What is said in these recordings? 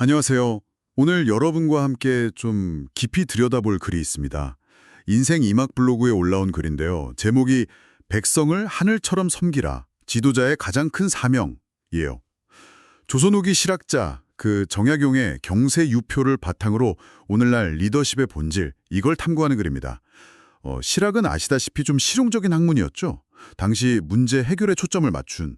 안녕하세요. 오늘 여러분과 함께 좀 깊이 들여다볼 글이 있습니다. 인생 이막 블로그에 올라온 글인데요. 제목이 백성을 하늘처럼 섬기라. 지도자의 가장 큰 사명이에요. 조선 후기 실학자 그 정약용의 경세 유표를 바탕으로 오늘날 리더십의 본질 이걸 탐구하는 글입니다. 어, 실학은 아시다시피 좀 실용적인 학문이었죠. 당시 문제 해결에 초점을 맞춘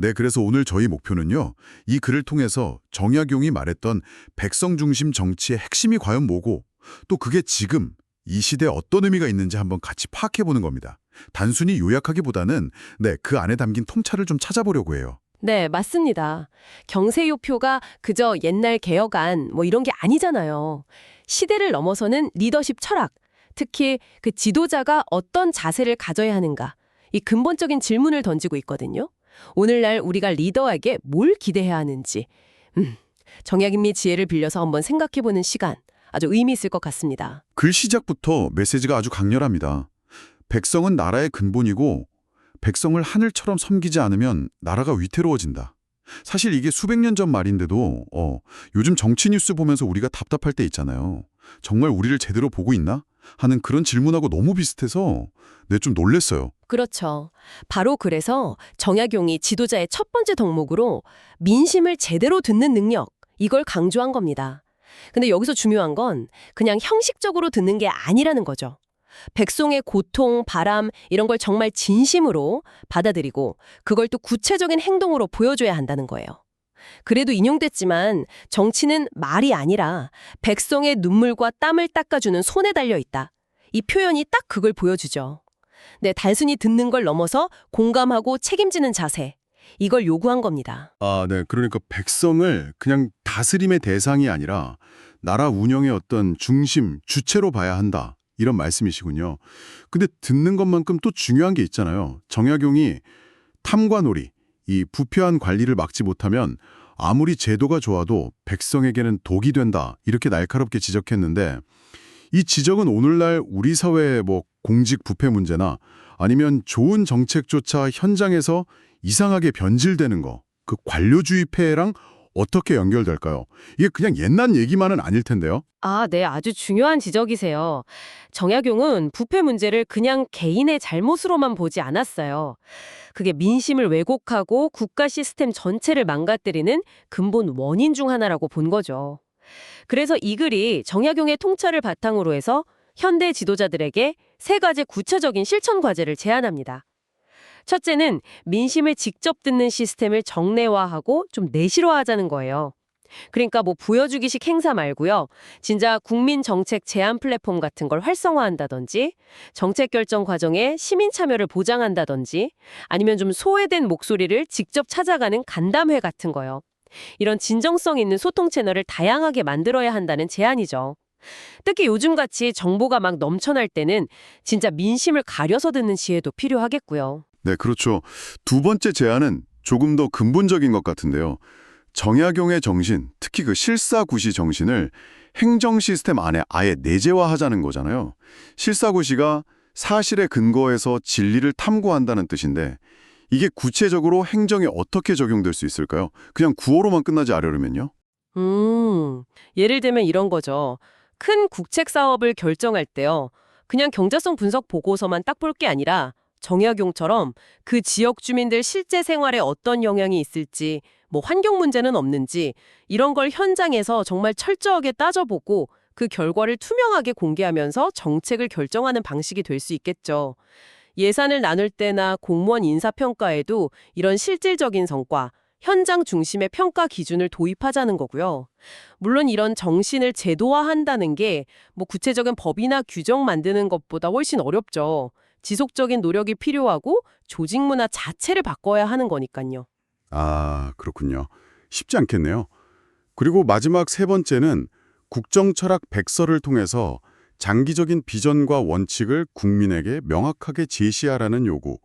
네, 그래서 오늘 저희 목표는요. 이 글을 통해서 정약용이 말했던 백성 중심 정치의 핵심이 과연 뭐고 또 그게 지금 이 시대에 어떤 의미가 있는지 한번 같이 파악해 보는 겁니다. 단순히 요약하기보다는 네, 그 안에 담긴 통찰을 좀 찾아보려고 해요. 네, 맞습니다. 경세요표가 그저 옛날 개혁안 뭐 이런 게 아니잖아요. 시대를 넘어서는 리더십 철학, 특히 그 지도자가 어떤 자세를 가져야 하는가, 이 근본적인 질문을 던지고 있거든요. 오늘날 우리가 리더에게 뭘 기대해야 하는지, 음, 정약인미 지혜를 빌려서 한번 생각해보는 시간, 아주 의미 있을 것 같습니다. 글 시작부터 메시지가 아주 강렬합니다. 백성은 나라의 근본이고 백성을 하늘처럼 섬기지 않으면 나라가 위태로워진다. 사실 이게 수백 년 전 말인데도 어, 요즘 정치 뉴스 보면서 우리가 답답할 때 있잖아요. 정말 우리를 제대로 보고 있나? 하는 그런 질문하고 너무 비슷해서 내좀 놀랬어요. 그렇죠. 바로 그래서 정약용이 지도자의 첫 번째 덕목으로 민심을 제대로 듣는 능력, 이걸 강조한 겁니다. 근데 여기서 중요한 건 그냥 형식적으로 듣는 게 아니라는 거죠. 백성의 고통, 바람 이런 걸 정말 진심으로 받아들이고 그걸 또 구체적인 행동으로 보여줘야 한다는 거예요. 그래도 인용됐지만 정치는 말이 아니라 백성의 눈물과 땀을 닦아주는 손에 달려 있다. 이 표현이 딱 그걸 보여주죠. 네, 단순히 듣는 걸 넘어서 공감하고 책임지는 자세. 이걸 요구한 겁니다. 아, 네. 그러니까 백성을 그냥 다스림의 대상이 아니라 나라 운영의 어떤 중심, 주체로 봐야 한다. 이런 말씀이시군요. 근데 듣는 것만큼 또 중요한 게 있잖아요. 정약용이 탐관오리, 이 부패한 관리를 막지 못하면 아무리 제도가 좋아도 백성에게는 독이 된다. 이렇게 날카롭게 지적했는데 이 지적은 오늘날 우리 사회의 뭐 공직 부패 문제나 아니면 좋은 정책조차 현장에서 이상하게 변질되는 거, 그 관료주의 폐해랑 어떻게 연결될까요? 이게 그냥 옛날 얘기만은 아닐 텐데요. 아, 네, 아주 중요한 지적이세요. 정약용은 부패 문제를 그냥 개인의 잘못으로만 보지 않았어요. 그게 민심을 왜곡하고 국가 시스템 전체를 망가뜨리는 근본 원인 중 하나라고 본 거죠. 그래서 이 글이 정약용의 통찰을 바탕으로 해서 현대 지도자들에게 세 가지 구체적인 실천 과제를 제안합니다. 첫째는 민심을 직접 듣는 시스템을 정례화하고 좀 내실화하자는 거예요. 그러니까 뭐 보여주기식 행사 말고요. 진짜 국민 정책 제안 플랫폼 같은 걸 활성화한다든지 정책 결정 과정에 시민 참여를 보장한다든지 아니면 좀 소외된 목소리를 직접 찾아가는 간담회 같은 거요. 이런 진정성 있는 소통 채널을 다양하게 만들어야 한다는 제안이죠. 특히 요즘같이 정보가 막 넘쳐날 때는 진짜 민심을 가려서 듣는 지혜도 필요하겠고요. 네, 그렇죠. 두 번째 제안은 조금 더 근본적인 것 같은데요. 정약용의 정신, 특히 그 실사구시 정신을 행정 시스템 안에 아예 내재화하자는 거잖아요. 실사구시가 사실에 근거해서 진리를 탐구한다는 뜻인데 이게 구체적으로 행정에 어떻게 적용될 수 있을까요? 그냥 구호로만 끝나지 않으려면요? 음, 예를 들면 이런 거죠. 큰 국책 사업을 결정할 때요. 그냥 경제성 분석 보고서만 딱 볼 게 아니라 정약용처럼 그 지역 주민들 실제 생활에 어떤 영향이 있을지, 뭐 환경 문제는 없는지 이런 걸 현장에서 정말 철저하게 따져보고 그 결과를 투명하게 공개하면서 정책을 결정하는 방식이 될 수 있겠죠. 예산을 나눌 때나 공무원 인사평가에도 이런 실질적인 성과, 현장 중심의 평가 기준을 도입하자는 거고요. 물론 이런 정신을 제도화한다는 게 뭐 구체적인 법이나 규정 만드는 것보다 훨씬 어렵죠. 지속적인 노력이 필요하고 조직 문화 자체를 바꿔야 하는 거니까요. 아, 그렇군요. 쉽지 않겠네요. 그리고 마지막 세 번째는 국정철학 백서를 통해서 장기적인 비전과 원칙을 국민에게 명확하게 제시하라는 요구.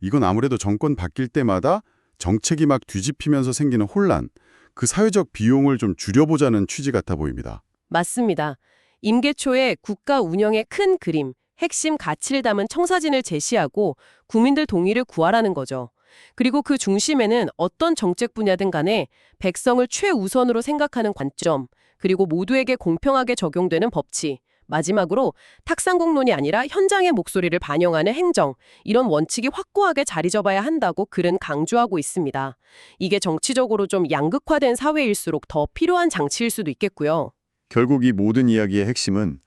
이건 아무래도 정권 바뀔 때마다 정책이 막 뒤집히면서 생기는 혼란, 그 사회적 비용을 좀 줄여보자는 취지 같아 보입니다. 맞습니다. 임계 초에 국가 운영의 큰 그림, 핵심 가치를 담은 청사진을 제시하고 국민들 동의를 구하라는 거죠. 그리고 그 중심에는 어떤 정책 분야든 간에 백성을 최우선으로 생각하는 관점, 그리고 모두에게 공평하게 적용되는 법치, 마지막으로 탁상공론이 아니라 현장의 목소리를 반영하는 행정, 이런 원칙이 확고하게 자리 잡아야 한다고 글은 강조하고 있습니다. 이게 정치적으로 좀 양극화된 사회일수록 더 필요한 장치일 수도 있겠고요. 결국 이 모든 이야기의 핵심은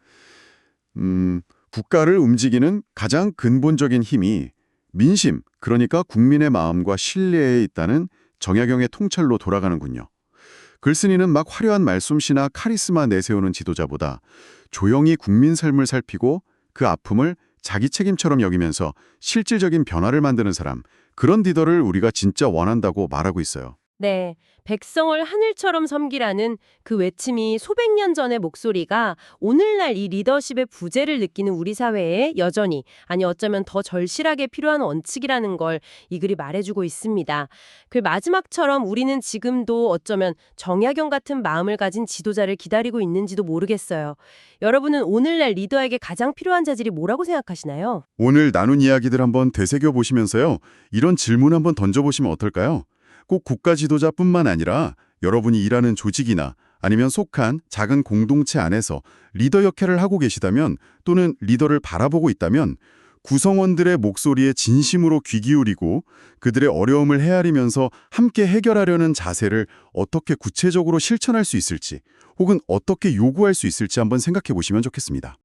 음, 국가를 움직이는 가장 근본적인 힘이 민심, 그러니까 국민의 마음과 신뢰에 있다는 정약용의 통찰로 돌아가는군요. 글쓴이는 막 화려한 말솜씨나 카리스마 내세우는 지도자보다 조용히 국민 삶을 살피고 그 아픔을 자기 책임처럼 여기면서 실질적인 변화를 만드는 사람, 그런 리더를 우리가 진짜 원한다고 말하고 있어요. 네, 백성을 하늘처럼 섬기라는 그 외침이 수백 년 전의 목소리가 오늘날 이 리더십의 부재를 느끼는 우리 사회에 여전히 아니 어쩌면 더 절실하게 필요한 원칙이라는 걸 이 글이 말해주고 있습니다. 그 마지막처럼 우리는 지금도 어쩌면 정약용 같은 마음을 가진 지도자를 기다리고 있는지도 모르겠어요. 여러분은 오늘날 리더에게 가장 필요한 자질이 뭐라고 생각하시나요? 오늘 나눈 이야기들 한번 되새겨 보시면서요. 이런 질문 한번 던져보시면 어떨까요? 꼭 국가 지도자뿐만 아니라 여러분이 일하는 조직이나 아니면 속한 작은 공동체 안에서 리더 역할을 하고 계시다면 또는 리더를 바라보고 있다면 구성원들의 목소리에 진심으로 귀 기울이고 그들의 어려움을 헤아리면서 함께 해결하려는 자세를 어떻게 구체적으로 실천할 수 있을지 혹은 어떻게 요구할 수 있을지 한번 생각해 보시면 좋겠습니다.